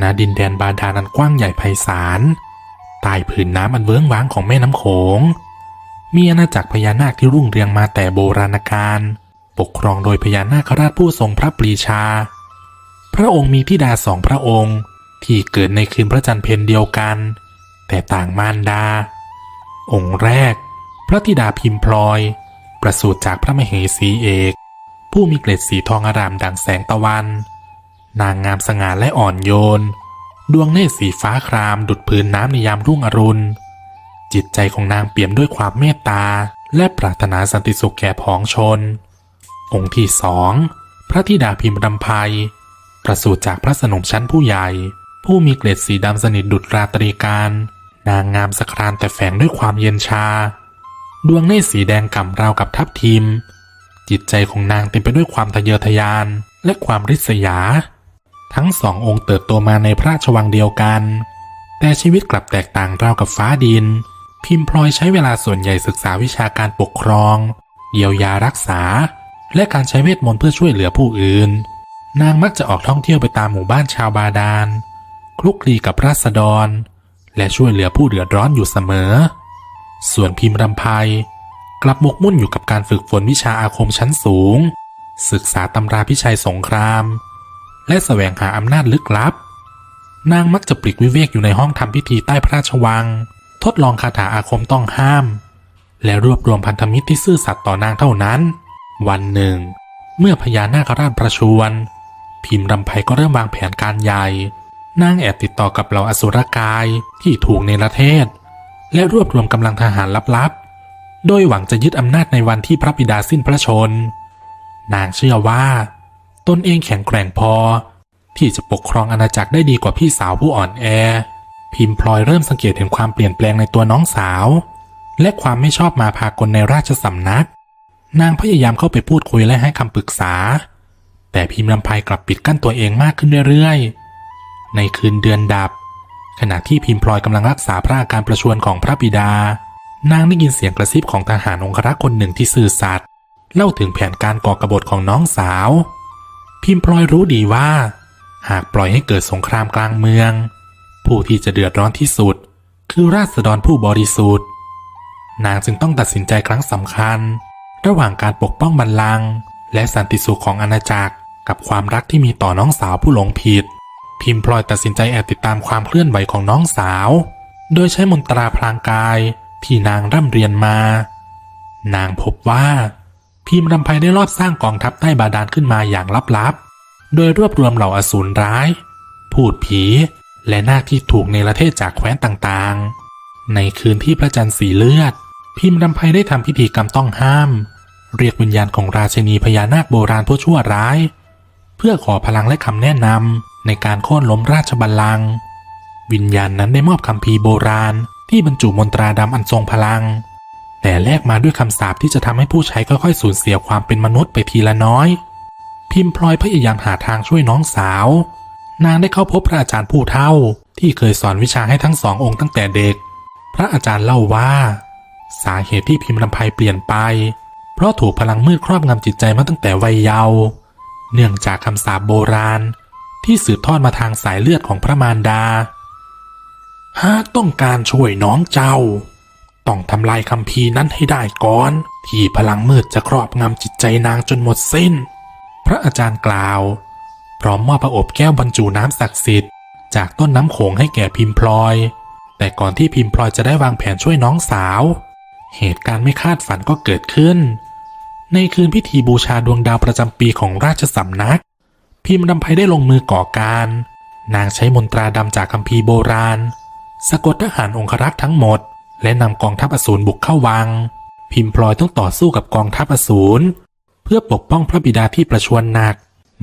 ณดินแดนบาดาลนันกว้างใหญ่ไพศาลใต้ผืนน้ำอันเวิ้งว้างของแม่น้ำโขง มีอาณาจักรพญานาคที่รุ่งเรืองมาแต่โบราณกาลปกครองโดยพญานาคราชผู้ทรงพระปรีชา พระองค์มีธิดาสองพระองค์ ที่เกิดในคืนพระจันทร์เพ็ญเดียวกัน แต่ต่างมารดา องค์แรก พระธิดาพิมพลอย ประสูติจากพระมเหสีเอก ผู้มีเกล็ดสีทองอารามดังแสงตะวัน นางงามสง่าและอ่อนโยน ดวงเนตรสีฟ้าครามดุดพื้นน้ำในยามรุ่งอรุณ จิตใจของนางเปี่ยมด้วยความเมตตา และปรารถนาสันติสุขแก่พ้องชน องค์ที่สองพระธิดาพิมพ์รำไพประสูติจากพระสนมชั้นผู้ใหญ่ ผู้มีเกล็ดสีดำสนิทดุจราตรีการ นางงามสครานแต่แฝงด้วยความเย็นชา ดวงเนตรสีแดงก่ำราวกับทับทิม จิตใจของนางเต็มไปด้วยความทะเยอทะยานและความริษยา ทั้งสององค์เติบโตมาในพระราชวังเดียวกัน แต่ชีวิตกลับแตกต่างราวกับฟ้าดิน พิมพลอยใช้เวลาส่วนใหญ่ศึกษาวิชาการปกครอง เยียวยารักษา และการใช้เวทมนต์เพื่อช่วยเหลือผู้อื่น นางมักจะออกท่องเที่ยวไปตามหมู่บ้านชาวบาดาลคลุกคลีกับราษฎร และช่วยเหลือผู้เดือดร้อนอยู่เสมอ ส่วนพิมพ์รำไพกลับหมกมุ่นอยู่กับการฝึกฝนวิชาอาคมชั้นสูง ศึกษาตำราพิชัยสงคราม และแสวงหาอำนาจลึกลับ นางมักจะปลีกวิเวกอยู่ในห้องทำพิธีใต้พระราชวัง ทดลองคาถาอาคมต้องห้าม และรวบรวมพันธมิตรที่ซื่อสัตย์ต่อนางเท่านั้น วันหนึ่ง เมื่อพญานาคราชประชวรพิมพ์รำไพก็เริ่มวางแผนการใหญ่ นางแอบติดต่อกับเหล่าอสุรกายที่ถูกในประเทศ และรวบรวมกำลังทหารลับๆ โดยหวังจะยึดอำนาจในวันที่พระบิดาสิ้นพระชน นางเชื่อว่า ตนเองแข็งแกร่งพอ ที่จะปกครองอาณาจักรได้ดีกว่าพี่สาวผู้อ่อนแอ พิมพลอยเริ่มสังเกตเห็นความเปลี่ยนแปลงในตัวน้องสาว และความไม่ชอบมาพากลในราชสำนัก นางพยายามเข้าไปพูดคุยและให้คำปรึกษา แต่พิมพ์ลำไพกลับปิดกั้นตัวเองมากขึ้นเรื่อยๆ ในคืนเดือนดับ ขณะที่พิมพลอยกำลังรักษาพระอาการประชวรของพระบิดานางได้ยินเสียงกระซิบของทหารองครักษ์คนหนึ่งที่ซื่อสัตย์เล่าถึงแผนการก่อกรบฏของน้องสาว พิมพลอยรู้ดีว่า หากปล่อยให้เกิดสงครามกลางเมือง ผู้ที่จะเดือดร้อนที่สุด คือราษฎรผู้บริสุทธิ์ นางจึงต้องตัดสินใจครั้งสำคัญ ระหว่างการปกป้องบัลลังก์และสันติสุขของอาณาจักรกับความรักที่มีต่อน้องสาวผู้หลงผิด พิมพลอยตัดสินใจแอบติดตามความเคลื่อนไหวของน้องสาว โดยใช้มนตราพลางกายที่นางร่ำเรียนมา นางพบว่า พิมรำไพได้รอบสร้างกองทัพใต้บาดาลขึ้นมาอย่างลับๆ โดยรวบรวมเหล่าอสูรร้าย พูดผี และนาคที่ถูกในประเทศจากแคว้นต่างๆ ในคืนที่พระจันทร์สีเลือด พิมรำไพได้ทำพิธีกรรมต้องห้าม เรียกวิญญาณของราชินีพญานาคโบราณผู้ชั่วร้าย เพื่อขอพลังและคำแนะนำในการโค่นล้มราชบัลลังก์วิญญาณนั้นได้มอบคำพีโบราณที่บรรจุมนตราดำอันทรงพลัง แต่แลกมาด้วยคำสาปที่จะทำให้ผู้ใช้ค่อยๆสูญเสียความเป็นมนุษย์ไปทีละน้อย พิมพลอยพยายามหาทางช่วยน้องสาว นางได้เข้าพบพระอาจารย์ผู้เฒ่า ที่เคยสอนวิชาให้ทั้งสององค์ตั้งแต่เด็ก พระอาจารย์เล่าว่า สาเหตุที่พิมพ์ลำไพเปลี่ยนไป เพราะถูกพลังมืดครอบงำจิตใจมาตั้งแต่วัยเยาว์เนื่องจากคำสาปโบราณ ที่สืบทอดมาทางสายเลือดของพระมารดา หากต้องการช่วยน้องเจ้า ต้องทำลายคำพีนั้นให้ได้ก่อน ที่พลังมืดจะครอบงำจิตใจนางจนหมดสิ้น พระอาจารย์กล่าว พร้อมมอบพระอบแก้วบรรจุน้ำศักดิ์สิทธิ์จากต้นน้ำโขงให้แก่พิมพลอย แต่ก่อนที่พิมพลอยจะได้วางแผนช่วยน้องสาว เหตุการณ์ไม่คาดฝันก็เกิดขึ้น ในคืนพิธีบูชาดวงดาวประจำปีของราชสำนัก พิมพ์รำไพได้ลงมือก่อการ นางใช้มนตราดำจากคัมภีร์โบราณ สะกดทหารองครักษ์ทั้งหมด และนำกองทัพอสูรบุกเข้าวัง พิมพลอยต้องต่อสู้กับกองทัพอสูรเพื่อปกป้องพระบิดาที่ประชวรหนัก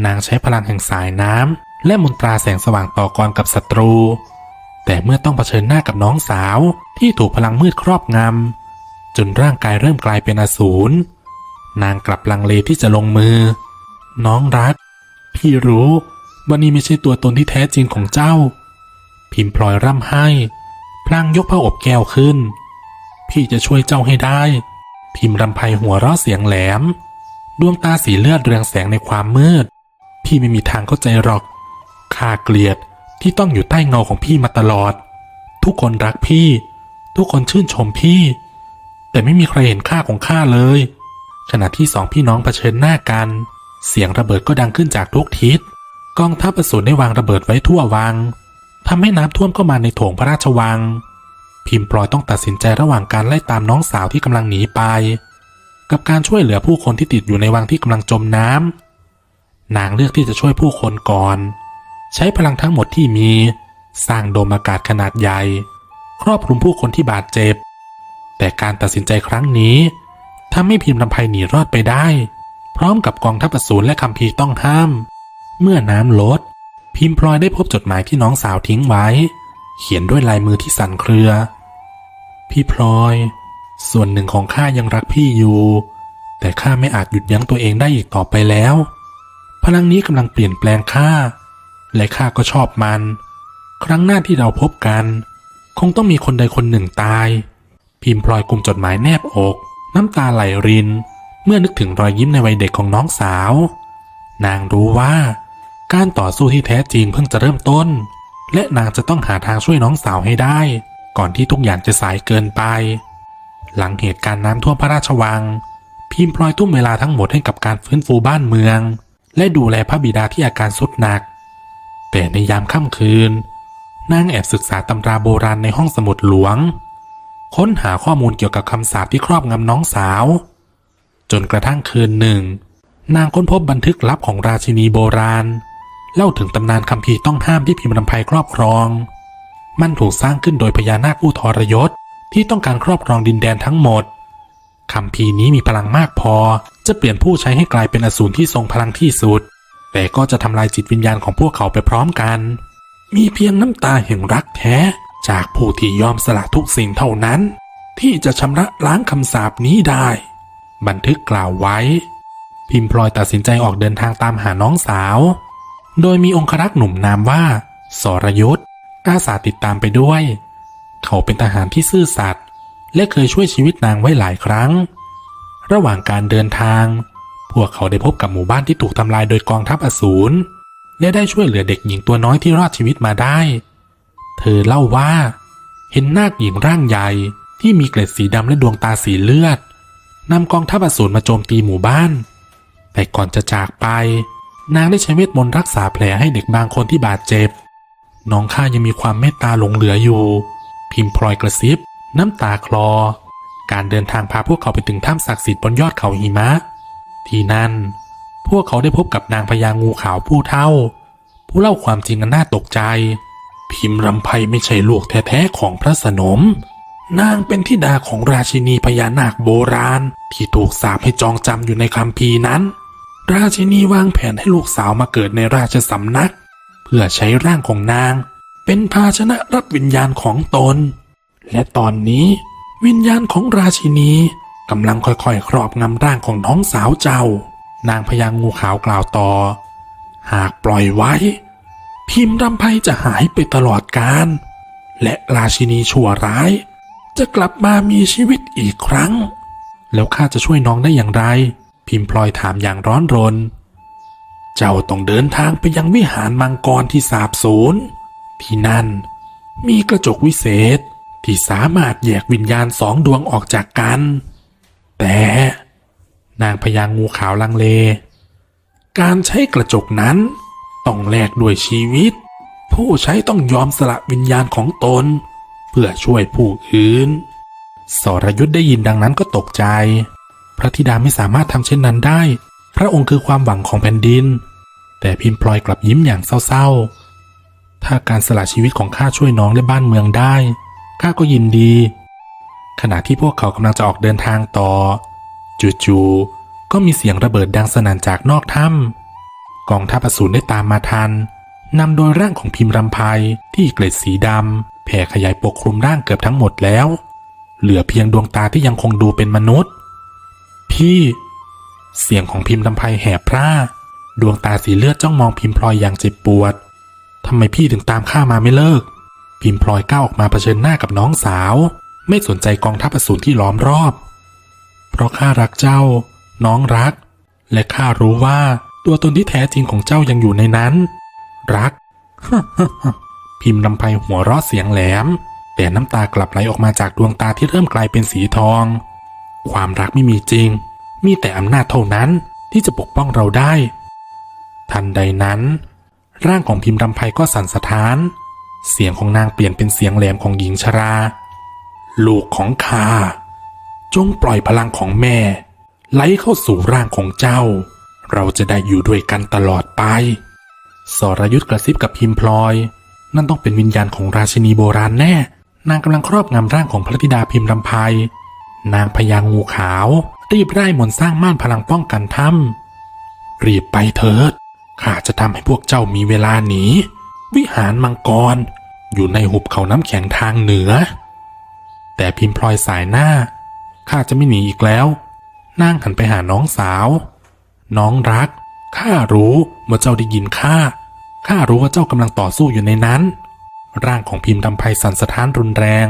นางใช้พลังแห่งสายน้ำและมนตราแสงสว่างต่อกรกับศัตรู แต่เมื่อต้องเผชิญหน้ากับน้องสาวที่ถูกพลังมืดครอบงำจนร่างกายเริ่มกลายเป็นอสูรนางกลับลังเลที่จะลงมือ น้องรัก พี่รู้ว่านี่ไม่ใช่ตัวตนที่แท้จริงของเจ้า พิมพลอยร่ำไห้ พลางยกผ้าอบแก้วขึ้น พี่จะช่วยเจ้าให้ได้ พิมพ์รำไพหัวเราะเสียงแหลม ดวงตาสีเลือดเรืองแสงในความมืด พี่ไม่มีทางเข้าใจหรอกข้าเกลียดที่ต้องอยู่ใต้เงาของพี่มาตลอด ทุกคนรักพี่ ทุกคนชื่นชมพี่ แต่ไม่มีใครเห็นค่าของข้าเลย ขณะที่สองพี่น้องเผชิญหน้ากัน เสียงระเบิดก็ดังขึ้นจากทุกทิศ กองทัพอสูรได้วางระเบิดไว้ทั่ววัง ทำให้น้ำท่วมเข้ามาในโถงพระราชวัง พิมพ์ปลอยต้องตัดสินใจระหว่างการไล่ตามน้องสาวที่กำลังหนีไป กับการช่วยเหลือผู้คนที่ติดอยู่ในวังที่กำลังจมน้ำนางเลือกที่จะช่วยผู้คนก่อน ใช้พลังทั้งหมดที่มี สร้างโดมอากาศขนาดใหญ่ ครอบคลุมผู้คนที่บาดเจ็บ แต่การตัดสินใจครั้งนี้ทำให้พิมพ์ลำไพหนีรอดไปได้ พร้อมกับกองทัพอสูรและคัมภีต้องห้าม เมื่อน้ำลด พิมพ์พลอยได้พบจดหมายที่น้องสาวทิ้งไว้ เขียนด้วยลายมือที่สั่นเครือ พี่พลอย ส่วนหนึ่งของข้ายังรักพี่อยู่ แต่ข้าไม่อาจหยุดยั้งตัวเองได้อีกต่อไปแล้ว พลังนี้กำลังเปลี่ยนแปลงข้า และข้าก็ชอบมัน ครั้งหน้าที่เราพบกัน คงต้องมีคนใดคนหนึ่งตาย พิมพ์พลอยกลุ่มจดหมายแนบอกน้ำตาไหลริน เมื่อนึกถึงรอยยิ้มในวัยเด็กของน้องสาว นางรู้ว่า การต่อสู้ที่แท้จริงเพิ่งจะเริ่มต้น และนางจะต้องหาทางช่วยน้องสาวให้ได้ ก่อนที่ทุกอย่างจะสายเกินไป หลังเหตุการณ์น้ำท่วมพระราชวัง พิมพ์พลอยทุ่มเวลาทั้งหมดให้กับการฟื้นฟูบ้านเมือง และดูแลพระบิดาที่อาการสุดหนัก แต่ในยามค่ำคืน นางแอบศึกษาตำราโบราณในห้องสมุดหลวง ค้นหาข้อมูลเกี่ยวกับคำสาปที่ครอบงำน้องสาว จนกระทั่งคืนหนึ่ง นางค้นพบบันทึกลับของราชินีโบราณ เล่าถึงตำนานคำพีต้องห้ามที่พิมพ์ลำไพครอบครอง มันถูกสร้างขึ้นโดยพญานาคผู้ทรยศที่ต้องการครอบครองดินแดนทั้งหมดคำพีนี้มีพลังมากพอ จะเปลี่ยนผู้ใช้ให้กลายเป็นอสูรที่ทรงพลังที่สุด แต่ก็จะทำลายจิตวิญญาณของพวกเขาไปพร้อมกัน มีเพียงน้ำตาแห่งรักแท้ จากผู้ที่ยอมสละทุกสิ่งเท่านั้น ที่จะชำระล้างคำสาปนี้ได้ บันทึกกล่าวไว้ พิมพลอยตัดสินใจออกเดินทางตามหาน้องสาว โดยมีองครักษ์หนุ่มนามว่า สรยุทธ์อาสาติดตามไปด้วย เขาเป็นทหารที่ซื่อสัตย์และเคยช่วยชีวิตนางไว้หลายครั้ง ระหว่างการเดินทาง พวกเขาได้พบกับหมู่บ้านที่ถูกทำลายโดยกองทัพอสูร และได้ช่วยเหลือเด็กหญิงตัวน้อยที่รอดชีวิตมาได้ เธอเล่าว่า เห็นนาคหญิงร่างใหญ่ที่มีเกล็ดสีดำและดวงตาสีเลือดนำกองทัพอสูรมาโจมตีหมู่บ้าน แต่ก่อนจะจากไป นางได้ใช้เวทมนต์รักษาแผลให้เด็กบางคนที่บาดเจ็บ น้องข้ายังมีความเมตตาหลงเหลืออยู่ พิมพ์พลอยกระซิบ น้ำตาคลอ การเดินทางพาพวกเขาไปถึงถ้ำศักดิ์สิทธิ์บนยอดเขาหิมะ ที่นั่น พวกเขาได้พบกับนางพญางูขาวผู้เท่า ผู้เล่าความจริงอันน่าตกใจ พิมพ์รำไพไม่ใช่ลูกแท้ๆของพระสนม นางเป็นธิดาของราชินีพญานาคโบราณที่ถูกสาปให้จองจำอยู่ในคัมภีร์นั้น ราชินีวางแผนให้ลูกสาวมาเกิดในราชสำนัก เพื่อใช้ร่างของนาง เป็นภาชนะรับวิญญาณของตน และตอนนี้ วิญญาณของราชินีกำลังค่อยๆ ครอบงำร่างของน้องสาวเจ้า นางพญางูขาวกล่าวต่อ หากปล่อยไว้ พิมพ์รำไพจะหายไปตลอดกาลและราชินีชั่วร้าย จะกลับมามีชีวิตอีกครั้ง แล้วข้าจะช่วยน้องได้อย่างไร พิมพลอยถามอย่างร้อนรน เจ้าต้องเดินทางไปยังวิหารมังกรที่สาบสูญที่นั่นมีกระจกวิเศษที่สามารถแยกวิญญาณสองดวงออกจากกัน แต่นางพญางูขาวลังเล การใช้กระจกนั้นต้องแลกด้วยชีวิต ผู้ใช้ต้องยอมสละวิญญาณของตน เพื่อช่วยผู้อื่น สรยุทธ์ได้ยินดังนั้นก็ตกใจ พระธิดาไม่สามารถทำเช่นนั้นได้ พระองค์คือความหวังของแผ่นดิน แต่พิมพ์พลอยกลับยิ้มอย่างเศร้าๆ ถ้าการสละชีวิตของข้าช่วยน้องและบ้านเมืองได้ข้าก็ยินดี ขณะที่พวกเขากำลังจะออกเดินทางต่อ จู่ๆก็มีเสียงระเบิดดังสนั่นจากนอกถ้ำกองทัพอสูรได้ตามมาทันนำโดยร่างของพิมพ์รำไพที่เกล็ดสีดำแผ่ขยายปกคลุมร่างเกือบทั้งหมดแล้ว เหลือเพียงดวงตาที่ยังคงดูเป็นมนุษย์ พี่ เสียงของพิมพ์ลำไพแหบพร่า ดวงตาสีเลือดจ้องมองพิมพ์พลอยอย่างเจ็บปวดทำไมพี่ถึงตามข้ามาไม่เลิก พิมพ์พลอยก้าวออกมาเผชิญหน้ากับน้องสาว ไม่สนใจกองทัพอสูรที่ล้อมรอบ เพราะข้ารักเจ้า น้องรัก และข้ารู้ว่าตัวตนที่แท้จริงของเจ้ายังอยู่ในนั้น รัก พิมพ์ลำไพหัวเราะเสียงแหลม แต่น้ำตากลับไหลออกมาจากดวงตาที่เริ่มกลายเป็นสีทอง ความรักไม่มีจริง มีแต่อำนาจเท่านั้นที่จะปกป้องเราได้ ทันใดนั้น ร่างของพิมพ์ลำไพก็สั่นสะท้าน เสียงของนางเปลี่ยนเป็นเสียงแหลมของหญิงชรา ลูกของข้าจงปล่อยพลังของแม่ ไหลเข้าสู่ร่างของเจ้า เราจะได้อยู่ด้วยกันตลอดไป สรยุทธกระซิบกับพิมพลอย นั่นต้องเป็นวิญญาณของราชินีโบราณแน่ นางกำลังครอบงำร่างของพระธิดาพิมพ์ลำไพ นางพญางูขาว รีบไล่มนสร้างม่านพลังป้องกันถ้ำรีบไปเถิดข้าจะทำให้พวกเจ้ามีเวลาหนีวิหารมังกร อยู่ในหุบเขาน้ำแข็งทางเหนือ แต่พิมพลอยสายหน้าข้าจะไม่หนีอีกแล้ว นางหันไปหาน้องสาว น้องรักข้ารู้ว่าเจ้าได้ยินข้าข้ารู้ว่าเจ้ากำลังต่อสู้อยู่ในนั้น ร่างของพิมพ์ดำไพสันสะท้านรุนแรง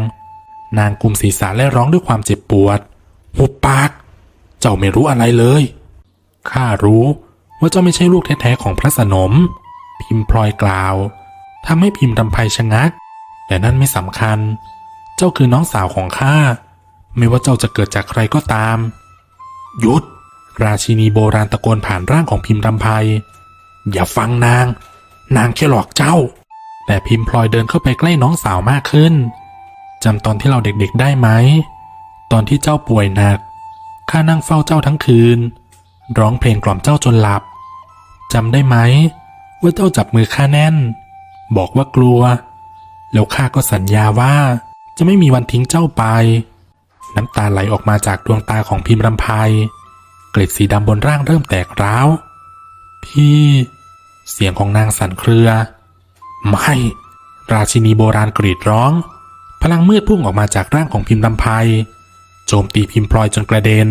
นางกุมศีรษะและร้องด้วยความเจ็บปวดหุบปาก เจ้าไม่รู้อะไรเลย ข้ารู้ว่าเจ้าไม่ใช่ลูกแท้ๆของพระสนม พิมพ์พลอยกล่าวทำให้พิมพ์ดำไพชะงัก แต่นั่นไม่สำคัญ เจ้าคือน้องสาวของข้า ไม่ว่าเจ้าจะเกิดจากใครก็ตาม หยุด ราชินีโบราณตะโกนผ่านร่างของพิมพ์ดำไพอย่าฟังนาง นางแค่หลอกเจ้า แต่พิมพ์พลอยเดินเข้าไปใกล้น้องสาวมากขึ้น จำตอนที่เราเด็กๆได้ไหม ตอนที่เจ้าป่วยหนัก ข้านั่งเฝ้าเจ้าทั้งคืน ร้องเพลงกล่อมเจ้าจนหลับ จำได้ไหม ว่าเจ้าจับมือข้าแน่น บอกว่ากลัว แล้วข้าก็สัญญาว่าจะไม่มีวันทิ้งเจ้าไป น้ำตาไหลออกมาจากดวงตาของพิมรำไพเกล็ดสีดำบนร่างเริ่มแตกร้าว พี่ เสียงของนางสั่นเครือ ไม่ ราชินีโบราณกรีดร้อง พลังมืดพุ่งออกมาจากร่างของพิมพ์ลำไพโจมตีพิมพ์พลอยจนกระเด็น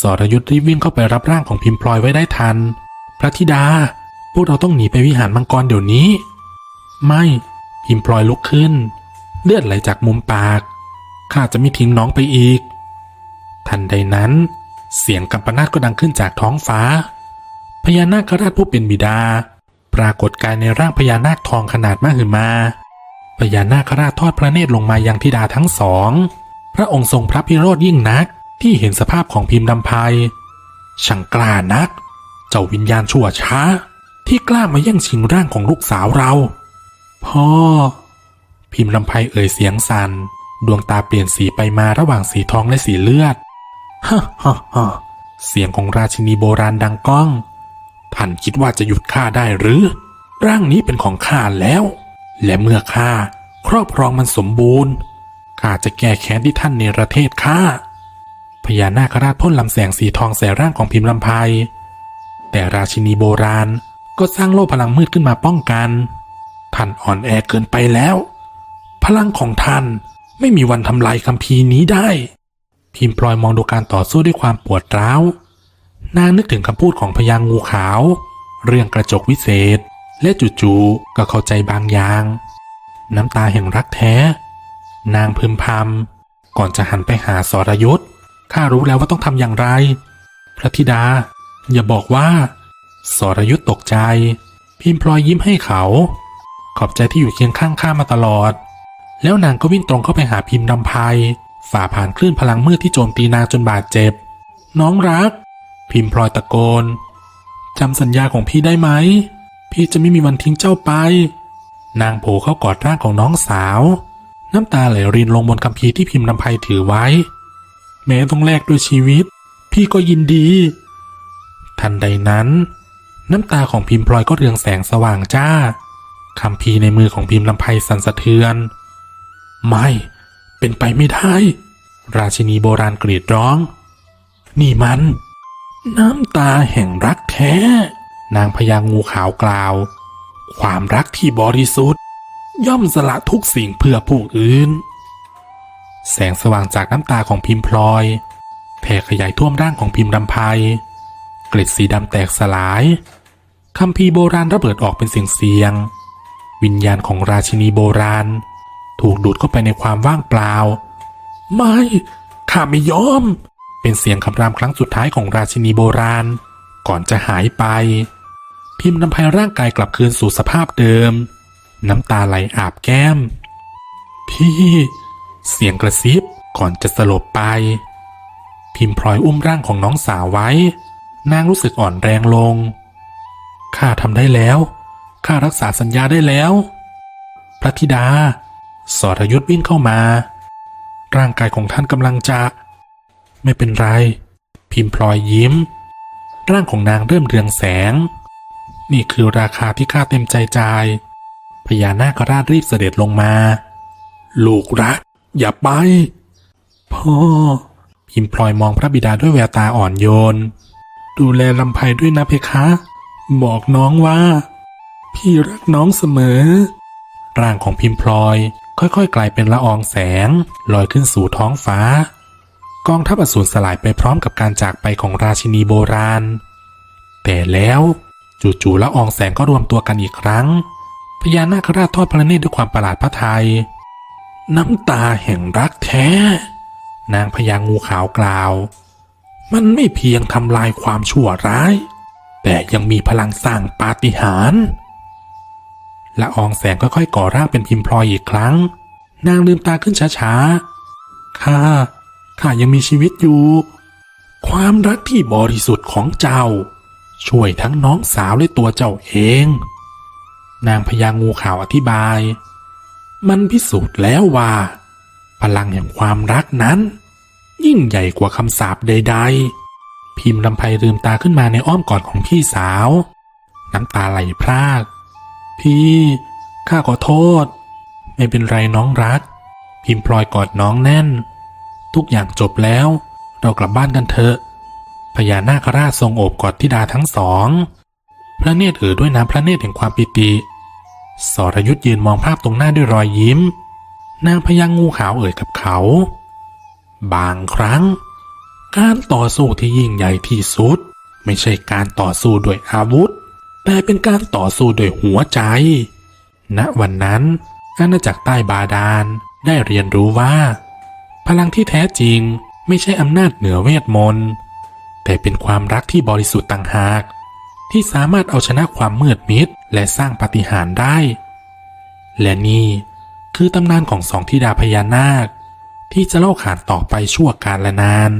สรยุทธ์รีบวิ่งเข้าไปรับร่างของพิมพ์พลอยไว้ได้ทัน พระธิดา พวกเราต้องหนีไปวิหารมังกรเดี๋ยวนี้ ไม่ พิมพ์พลอยลุกขึ้น เลือดไหลจากมุมปาก ข้าจะไม่ทิ้งน้องไปอีก ทันใดนั้น เสียงกัมปนาตก็ดังขึ้นจากท้องฟ้า พญานาคราชผู้เป็นบิดา ปรากฏกายในร่างพญานาคทองขนาดมหึมา พญานาคราชทอดพระเนตรลงมายังธิดาทั้งสอง พระองค์ทรงพระพิโรธยิ่งนักที่เห็นสภาพของพิมพ์ดำไพช่างกล้านัก เจ้าวิญญาณชั่วช้า ที่กล้ามาแย่งชิงร่างของลูกสาวเรา พ่อ พิมพ์ลำไพเอ่ยเสียงสัน่นดวงตาเปลี่ยนสีไปมาระหว่างสีทองและสีเลือดฮ่าฮ่าฮ่าเสียงของราชินีโบราณดังก้อง ท่านคิดว่าจะหยุดข้าได้หรือ ร่างนี้เป็นของข้าแล้ว และเมื่อข้าครอบครองมันสมบูรณ์ข้าจะแก้แค้นที่ท่านเนประเทศข้าพญานาคราชพ่นลำแสงสีทองใส่ร่างของพิมพ์ลำไพแต่ราชินีโบราณก็สร้างโล่พลังมืดขึ้นมาป้องกัน ท่านอ่อนแอเกินไปแล้ว พลังของท่านไม่มีวันทำลายคัมภีร์นี้ได้ พิมพ์พลอยมองดูการต่อสู้ด้วยความปวดร้าว นางนึกถึงคำพูดของพญางูขาว เรื่องกระจกวิเศษ และจู่ๆก็เข้าใจบางอย่าง น้ำตาแห่งรักแท้ นางพึมพำก่อนจะหันไปหาสรยุทธข้ารู้แล้วว่าต้องทำอย่างไร พระธิดา อย่าบอกว่า สรยุทธตกใจ พิมพลอยยิ้มให้เขา ขอบใจที่อยู่เคียงข้างข้ามาตลอด แล้วนางก็วิ่งตรงเข้าไปหาพิมพ์ดำไพฝ่าผ่านคลื่นพลังมืดที่โจมตีนางจนบาดเจ็บ น้องรัก พิมพ์พลอยตะโกนจำสัญญาของพี่ได้ไหม พี่จะไม่มีวันทิ้งเจ้าไป นางโผเข้ากอดร่างของน้องสาว น้ำตาไหลรินลงบนคัมภีที่พิมพ์ดำไพถือไว้ แม้ต้องแลกด้วยชีวิต พี่ก็ยินดี ทันใดนั้น น้ำตาของพิมพ์พลอยก็เรืองแสงสว่างจ้าคำพีในมือของพิมพ์ลำไพสั่นสะเทือน ไม่ เป็นไปไม่ได้ ราชินีโบราณกรีดร้อง นี่มัน น้ำตาแห่งรักแท้ นางพญางูขาวกล่าว ความรักที่บริสุทธิ์ ย่อมสละทุกสิ่งเพื่อผู้อื่น แสงสว่างจากน้ำตาของพิมพลอยแผ่ขยายท่วมร่างของพิมพ์ลำไพเกล็ดสีดำแตกสลายคำพีโบราณระเบิดออกเป็นเสียงเสียง วิญญาณของราชินีโบราณ ถูกดูดเข้าไปในความว่างเปล่า ไม่ข้าไม่ยอม เป็นเสียงคำรามครั้งสุดท้ายของราชินีโบราณ ก่อนจะหายไป พิมพ์นำพายร่างกายกลับคืนสู่สภาพเดิม น้ำตาไหลอาบแก้ม พี่ เสียงกระซิบก่อนจะสลบไป พิมพลอยอุ้มร่างของน้องสาวไว้ นางรู้สึกอ่อนแรงลง ข้าทำได้แล้ว ข้ารักษาสัญญาได้แล้ว พระธิดา สรยุทธวิ่งเข้ามา ร่างกายของท่านกำลังจะ ไม่เป็นไร พิมพลอยยิ้ม ร่างของนางเริ่มเรืองแสง นี่คือราคาที่ข้าเต็มใจจ่าย พญานาคราชรีบเสด็จลงมา ลูกรัก อย่าไป พ่อ พิมพลอยมองพระบิดาด้วยแววตาอ่อนโยน ดูแลลำไพด้วยนะเพคะ บอกน้องว่า พี่รักน้องเสมอ ร่างของพิมพลอย ค่อยๆ กลายเป็นละอองแสง ลอยขึ้นสู่ท้องฟ้า กองทัพอสูรสลายไปพร้อมกับการจากไปของราชินีโบราณ แต่แล้ว จู่ๆละอองแสงก็รวมตัวกันอีกครั้ง พญานาคราชทอดพระเนตรด้วยความประหลาดพระทัยน้ำตาแห่งรักแท้ นางพญางูขาวกล่าว มันไม่เพียงทำลายความชั่วร้าย แต่ยังมีพลังสร้างปาฏิหาริย์ละอองแสงค่อยๆก่อร่างเป็นพิมพ์พลอยอีกครั้ง นางลืมตาขึ้นช้าๆ ข้า ข้ายังมีชีวิตอยู่ ความรักที่บริสุทธิ์ของเจ้า ช่วยทั้งน้องสาวและตัวเจ้าเอง นางพญางูขาวอธิบาย มันพิสูจน์แล้วว่า พลังแห่งความรักนั้น ยิ่งใหญ่กว่าคำสาปใด ๆ พิมพ์ลำไพลืมตาขึ้นมาในอ้อมกอดของพี่สาว น้ำตาไหลพราก พี่ข้าขอโทษ ไม่เป็นไรน้องรัก พิมพ์พลอยกอดน้องแน่น ทุกอย่างจบแล้ว เรากลับบ้านกันเถอะ พญานาคราชทรงโอบกอดธิดาทั้งสอง พระเนตรเอ่อด้วยน้ำพระเนตรแห่งความปิติ สรยุทธยืนมองภาพตรงหน้าด้วยรอยยิ้ม นางพญางูขาวเอ่ยกับเขา บางครั้ง การต่อสู้ที่ยิ่งใหญ่ที่สุด ไม่ใช่การต่อสู้ด้วยอาวุธ แต่เป็นการต่อสู้ด้วยหัวใจ ณวันนั้นอาณาจักรใต้บาดาลได้เรียนรู้ว่า พลังที่แท้จริงไม่ใช่อำนาจเหนือเวทมนต์ แต่เป็นความรักที่บริสุทธิ์ต่างหาก ที่สามารถเอาชนะความมืดมิดและสร้างปาฏิหาริย์ได้ และนี่คือตำนานของสองธิดาพญานาค ที่จะเล่าขานต่อไปชั่วกาลและนาน